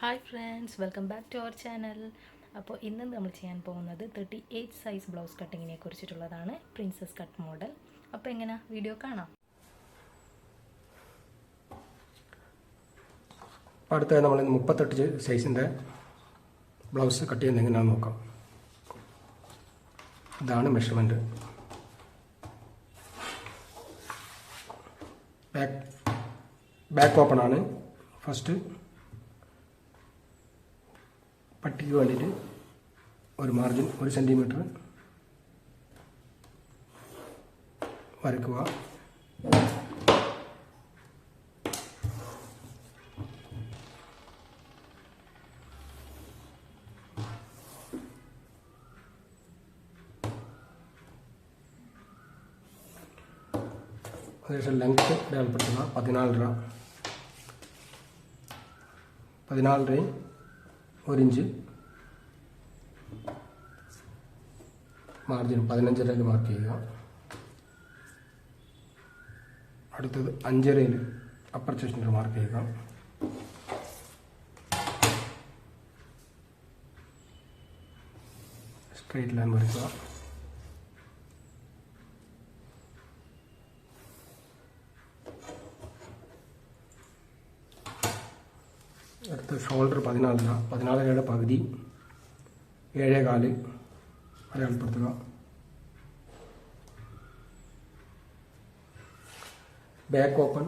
Hi friends welcome back to our channel അപ്പോൾ ഇന്ന് നമ്മൾ ചെയ്യാൻ പോകുന്നത് തേർട്ടി എയ്റ്റ് സൈസ് ബ്ലൗസ് കട്ടിങ്ങിനെ കുറിച്ചിട്ടുള്ളതാണ് പ്രിൻസസ് കട്ട് മോഡൽ അപ്പോൾ എങ്ങനെ? വീഡിയോ കാണാം. അടുത്ത നമ്മൾ മുപ്പത്തെട്ട് സൈസിന്റെ ബ്ലൗസ് കട്ട് ചെയ്യുന്നത് എങ്ങനെയാണെന്ന് നോക്കാം. ഇതാണ് മെഷർമെന്റ് ബാക്ക് ബാക്ക് ഓപ്പൺ ആണ്. ഫസ്റ്റ് പട്ടിക്ക് വേണ്ടിയിട്ട് ഒരു മാർജിൻ ഒരു സെന്റിമീറ്റർ വരക്കുക അതിനുശേഷം ലെങ്ത്ത് അടയാളപ്പെടുത്തുക രൂപ പതിനാല് ഒരു ഇഞ്ച് മാർജിൻ പതിനഞ്ചരയിൽ മാർക്ക് ചെയ്യുക. അടുത്തത് അഞ്ചരയിൽ അപ്പർ ചെസ്റ്റിന്റെ മാർക്ക് ചെയ്യുക. സ്ട്രെയിറ്റ് ലൈൻ വരയ്ക്കുക. അടുത്ത ഷോൾഡർ പതിനാലര പതിനാലരയുടെ പകുതി. ഏഴേ കാൽ അടയാളപ്പെടുത്തുക ബാക്ക് ഓപ്പൺ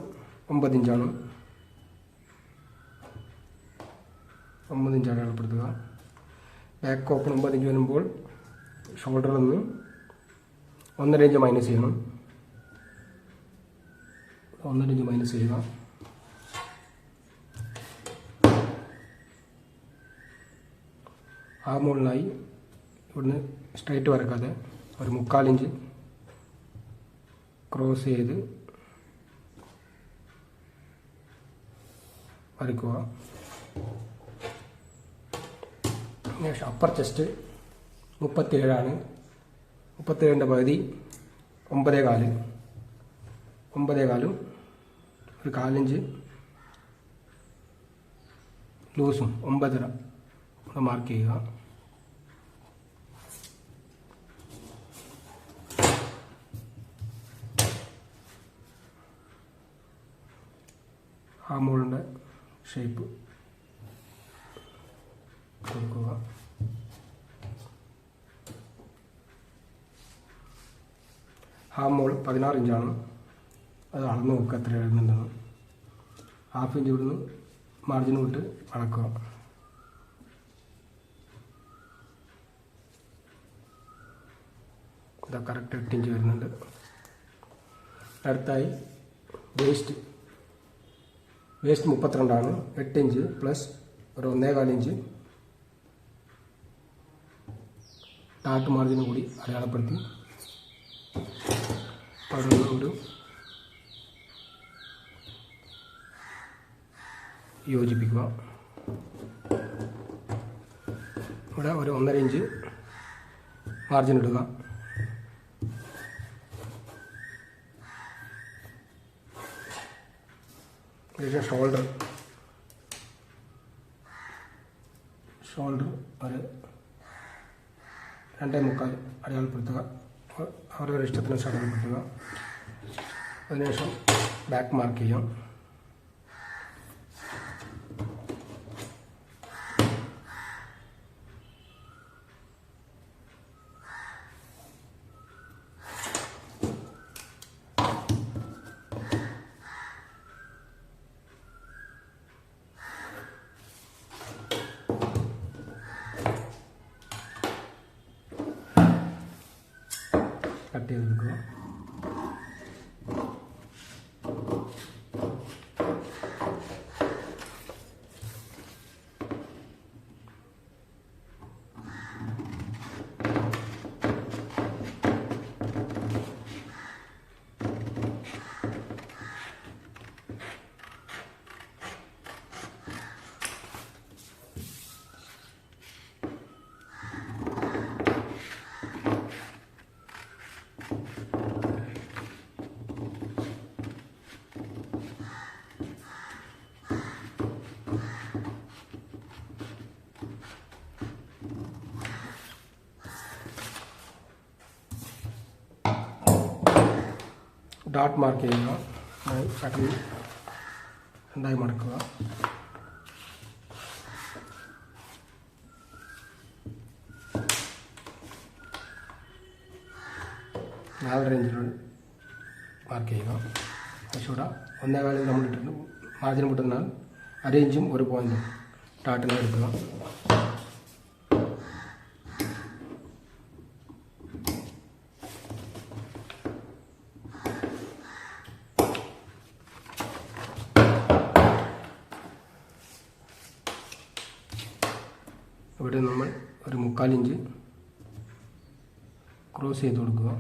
ഒമ്പത് ഇഞ്ചാണ് ഒമ്പത് ഇഞ്ച് അടയാളപ്പെടുത്തുക ബാക്ക് ഓപ്പൺ ഒമ്പത് ഇഞ്ച് വരുമ്പോൾ ഷോൾഡറിൽ നിന്ന് ഒന്നര ഇഞ്ച് മൈനസ് ചെയ്യണം. ഒന്നര ഇഞ്ച് മൈനസ് ചെയ്യുക. ആ മുകളിലായി ഇവിടുന്ന് സ്ട്രൈറ്റ് വരക്കാതെ ഒരു മുക്കാലിഞ്ച് ക്രോസ് ചെയ്ത് വരയ്ക്കുക ശേഷം അപ്പർ ചെസ്റ്റ് മുപ്പത്തിയേഴാണ്. മുപ്പത്തിയേഴിന്റെ പകുതി ഒമ്പതേ കാൽ ഒമ്പതേ കാലും ഒരു കാലഞ്ച് ലൂസും ഒമ്പതര. മാർക്ക് ചെയ്യുക ആ മോളിന്റെ ഷേപ്പ്. കൊടുക്കുക. ഹാഫ് മോൾ പതിനാറ് ഇഞ്ചാണ്. അത് അളന്ന് നോക്കുക എത്ര എഴുതുന്നുണ്ടെന്ന്. ഹാഫ് ഇഞ്ച് ഇവിടുന്ന് മാർജിൻ വിട്ട് അളക്കുക. ഇതാ കറക്റ്റ് എട്ട് ഇഞ്ച് വരുന്നുണ്ട്. അടുത്തായി വേസ്റ്റ് വേസ്റ്റ് മുപ്പത്തിരണ്ടാണ്. എട്ട് ഇഞ്ച് പ്ലസ് ഒരു ഒന്നേകാൽ ഇഞ്ച്. ടാറ്റ് മാർജിനും കൂടി അടയാളപ്പെടുത്തി. അവിടെ യോജിപ്പിക്കുക. ഇവിടെ ഒരു ഒന്നര ഇഞ്ച് മാർജിൻ ഇടുക. ശേഷം ഷോൾഡർ ഷോൾഡർ ഒരു രണ്ടേ മുക്കാൽ അടയാളപ്പെടുത്തുക അവരവരുടെ ഇഷ്ടത്തിന് അടയാളപ്പെടുത്തുക അതിനുശേഷം ബാക്ക് മാർക്ക് ചെയ്യാം കട്ട് ചെയ്തെടുക്കുക ഡാട്ട് മാർക്ക് ചെയ്യുക കട്ടിൽ രണ്ടായി മടക്കുക. നാല് ഇഞ്ചിൽ മാർക്ക് ചെയ്യുക കുറച്ചുകൂടെ ഒന്നേ കാലം നമ്മൾ ഇട്ടിട്ട് മാർജിൻ കിട്ടുന്നാൽ അര ഇഞ്ചും ഒരു പോയിന്റും ഡാട്ടിൽ എടുക്കുക. ഇവിടെ നമ്മൾ ഒരു മുക്കാലിഞ്ച് ക്രോസ് ചെയ്ത് കൊടുക്കുക.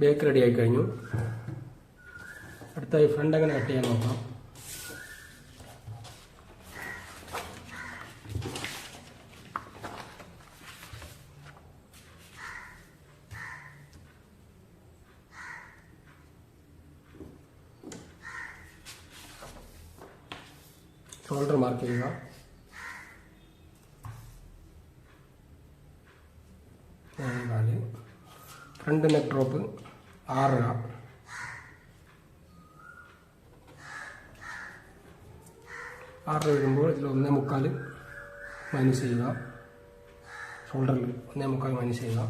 ബേക്ക് റെഡി ആയി കഴിഞ്ഞു. അടുത്തായി ഫ്രണ്ട് അങ്ങനെ കട്ട് ചെയ്യാൻ നോക്കാം ഷോൾഡർ മാർക്ക് ചെയ്യുക നാല് ഫ്രണ്ട് നെക്ക് ഡ്രോപ്പ് ആറര ആറ് വരുമ്പോൾ ഇതിൽ ഒന്നേ മുക്കാൽ മൈനസ് ചെയ്യുക. ഷോൾഡറിൽ ഒന്നേ മുക്കാൽ മൈനസ് ചെയ്യുക.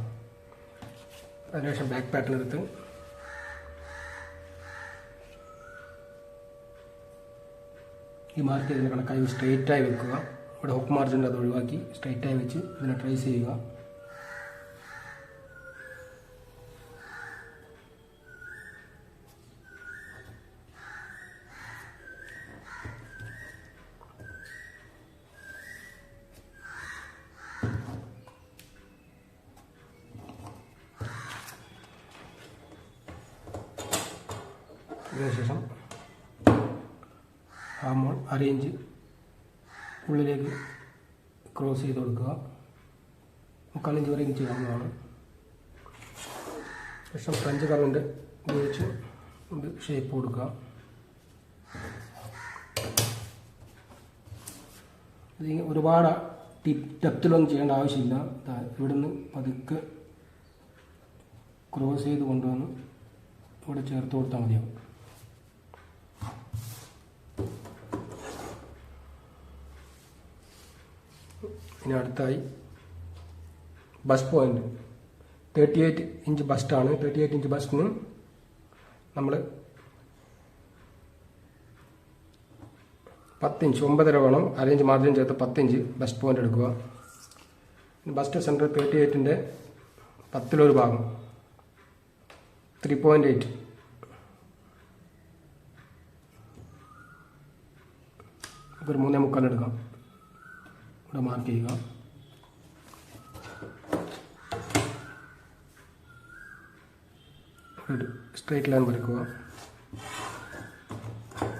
അതിനുശേഷം ബാക്ക് പാറ്റേൺ എടുത്ത് ഈ മാർക്ക് ചെയ്തതിന് കണക്കായി സ്ട്രെയിറ്റായി വെക്കുക. ഇവിടെ ഹുക്ക് മാർജിന്റെ അത് ഒഴിവാക്കി സ്ട്രെയിറ്റായി വെച്ച് ഇതിനെ ട്രേസ് ചെയ്യുക. ഇതിനുശേഷം ആ മോൾ അരയിഞ്ച് ഉള്ളിലേക്ക് ക്രോസ് ചെയ്ത് കൊടുക്കുക. മുക്കാലിഞ്ച് ഇഞ്ച് ചെയ്യാവുന്നതാണ് ശേഷം ഫ്രഞ്ച് കറണ്ട് ഉപയോഗിച്ച് ഷേപ്പ് കൊടുക്കുക. ഒരുപാട് ടിപ്പ് ഡെപ്തിലൊന്നും ചെയ്യേണ്ട ആവശ്യമില്ല. ഇവിടുന്ന് പതുക്കെ ക്രോസ് ചെയ്ത് കൊണ്ടുവന്ന് ഇവിടെ ചേർത്ത് കൊടുത്താൽ മതിയാവും. ഇനി അടുത്തായി bust point thirty eight inch ബസ്റ്റാണ് thirty eight inch ബസ്റ്റിന് നമ്മൾ പത്തിഞ്ച് ഒമ്പതര വേണം. അരയിഞ്ച് മാർജിൻ ചേർത്ത് പത്തിഞ്ച് ബസ്റ്റ് പോയിന്റ് എടുക്കുക. ബസ്റ്റ് സെന്റർ തേർട്ടി എയ്റ്റിന്റെ പത്തിലൊരു ഭാഗം. ത്രീ പോയിന്റ് എയ്റ്റ് ഒരു മൂന്നേ മുക്കാൽ എടുക്കാം. ഇവിടെ മാർക്ക് ചെയ്യുക സ്ട്രേറ്റ് ലൈൻ വരയ്ക്കുക.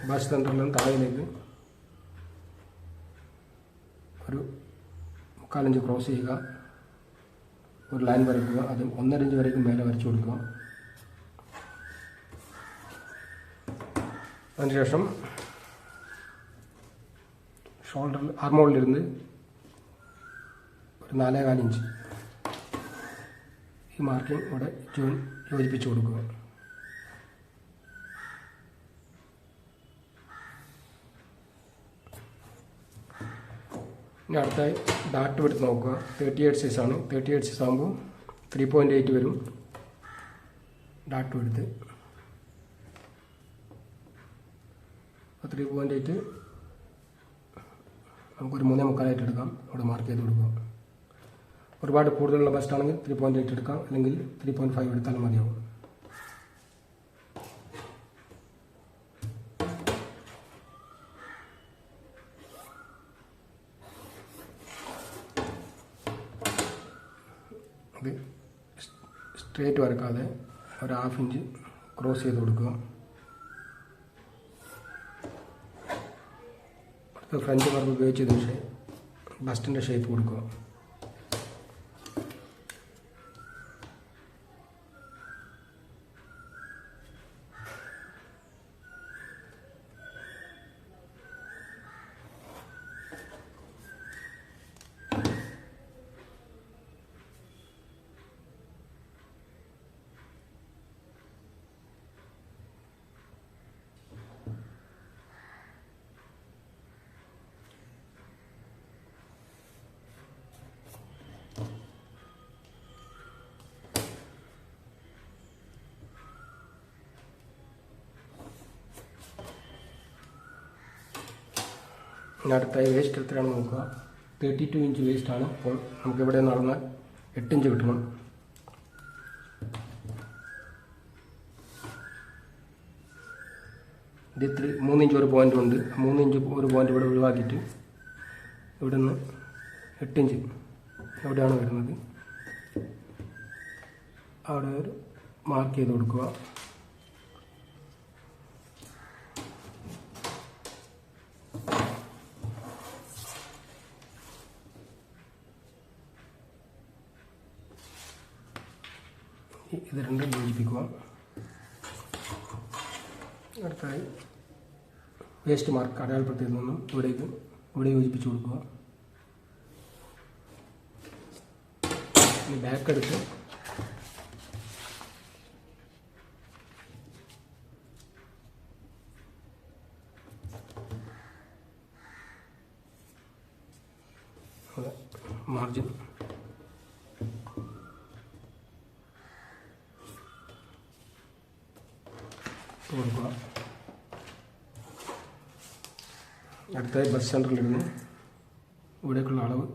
ബസ് സെന്ററിൽ നിന്ന് താഴേക്ക് ഒരു മുക്കാലഞ്ച് ക്രോസ് ചെയ്യുക. ഒരു ലൈൻ വരയ്ക്കുക. അത് ഒന്നര ഇഞ്ച് വരയ്ക്കും മേലെ വരച്ചു കൊടുക്കുക. അതിനുശേഷം ഷോൾഡറിൽ ആർമോളിലിരുന്ന് ഒരു നാലേകാൽ ഇഞ്ച്. ഈ മാർക്കിംഗ് ഇവിടെ ജോയിൻ യോജിപ്പിച്ച് കൊടുക്കുക. ഇനി അടുത്തായി ഡാറ്റ് എടുത്ത് നോക്കുക. തേർട്ടി എയ്റ്റ് സൈസ് ആണ്. തേർട്ടി എയ്റ്റ് സൈസ് ആകുമ്പോൾ ത്രീ പോയിന്റ് എയ്റ്റ് വരും. ഡാറ്റ് എടുത്ത്. ത്രീ പോയിന്റ് എയ്റ്റ് നമുക്കൊരു മൂന്നേ മുക്കാലായിട്ട് എടുക്കാം. അവിടെ മാർക്ക് ചെയ്ത് കൊടുക്കാം. ഒരുപാട് കൂടുതലുള്ള ബസ്റ്റ് ആണെങ്കിൽ ത്രീ പോയിന്റ് എയ്റ്റ് എടുക്കാം. അല്ലെങ്കിൽ ത്രീ പോയിന്റ് ഫൈവ് എടുത്താലും മതിയാവും. അത് സ്ട്രേറ്റ് വരക്കാതെ ഒരു ഹാഫ് ഇഞ്ച് ക്രോസ് ചെയ്ത് കൊടുക്കുക. അടുത്ത ഫ്രഞ്ച് കർവ് ഉപയോഗിച്ചതിന് ശേഷം ബസ്റ്റിന്റെ ഷേപ്പ് കൊടുക്കുക. അടുത്തായി വേസ്റ്റ് എത്രയാണ് നോക്കുക. തേർട്ടി ടു ഇഞ്ച് വേസ്റ്റാണ് അപ്പോൾ നമുക്ക് ഇവിടെ നടന്നാൽ എട്ട് ഇഞ്ച് കിട്ടണം. ഇത് ഇത്തിരി മൂന്നിഞ്ച് ഒരു പോയിന്റ് ഉണ്ട്. മൂന്നിഞ്ച് ഒരു പോയിന്റ് ഇവിടെ ഒഴിവാക്കിയിട്ട് ഇവിടെ നിന്ന് എട്ട് ഇഞ്ച് എവിടെയാണ് വരുന്നത്. അവിടെ ഒരു മാർക്ക് ചെയ്ത് കൊടുക്കുക ഇ- ഇത് രണ്ടും യോജിപ്പിക്കുക അടുത്തായി വേസ്റ്റ് മാർക്ക് അടയാളപ്പെടുത്തിയിൽ നിന്നും ഇവിടേക്ക് ഇവിടെ യോജിപ്പിച്ച് കൊടുക്കുക. ഇനി ബാക്ക് എടുത്ത് മാർജിൻ കൊടുക്കുക. അടുത്തായി ബസ് സെന്ററിലിരുന്ന് ഇവിടേക്കുള്ള അളവ്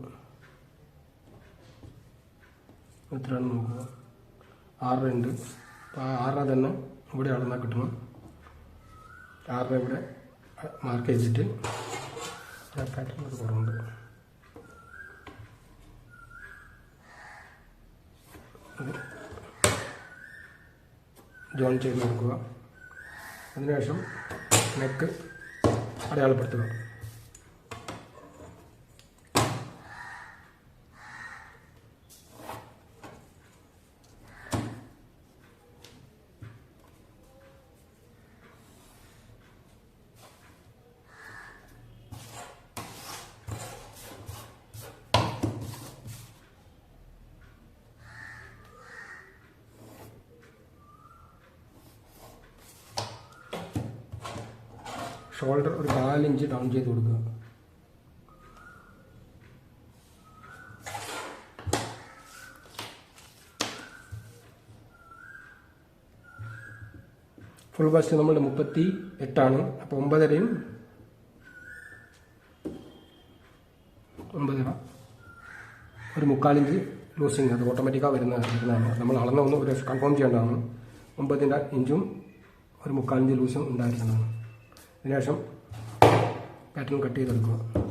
എത്രയാണ് നോക്കുക. ആറര ഉണ്ട് അപ്പോൾ ആ ആറര തന്നെ ഇവിടെ അളന്നാൽ കിട്ടണം. ആറര ഇവിടെ മാർക്ക് ചെയ്തിട്ട് പാറ്റേൺ ഒരു കുറവുണ്ട്. ജോയിൻ ചെയ്ത് നോക്കുക. അതിനുശേഷം നെക്ക് അടയാളപ്പെടുത്തുക. ഷോൾഡർ ഒരു നാലിഞ്ച് ഡൗൺ ചെയ്ത് കൊടുക്കുക. ഫുൾ ബസ്റ്റ് നമ്മളുടെ മുപ്പത്തി എട്ടാണ് അപ്പോൾ ഒമ്പതരയും ഒമ്പതര. ഒരു മുക്കാലിഞ്ച് ലൂസിങ് അത് ഓട്ടോമാറ്റിക്കാണ് വരുന്ന വരുന്നതാണ്. നമ്മൾ അളന്ന ഒന്ന് ഒരു കൺഫേം ചെയ്യേണ്ടതാണ്. ഒമ്പതിന്റെ ഇഞ്ചും ഒരു മുക്കാലിഞ്ച് ലൂസും ഉണ്ടായിരിക്കുന്നതാണ്. അതിനുശേഷം പാറ്റേൺ കട്ട് ചെയ്തെടുക്കുക.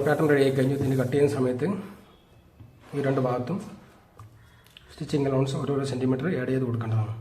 പാറ്റേൺ റെഡി ആയി കഴിഞ്ഞു. ഇതിന് കട്ട് ചെയ്യുന്ന സമയത്ത് ഈ രണ്ട് ഭാഗത്തും സ്റ്റിച്ചിങ് അലൗൺസ് ഓരോരോ സെന്റിമീറ്റർ ആഡ് ചെയ്ത് കൊടുക്കേണ്ടതാണ്.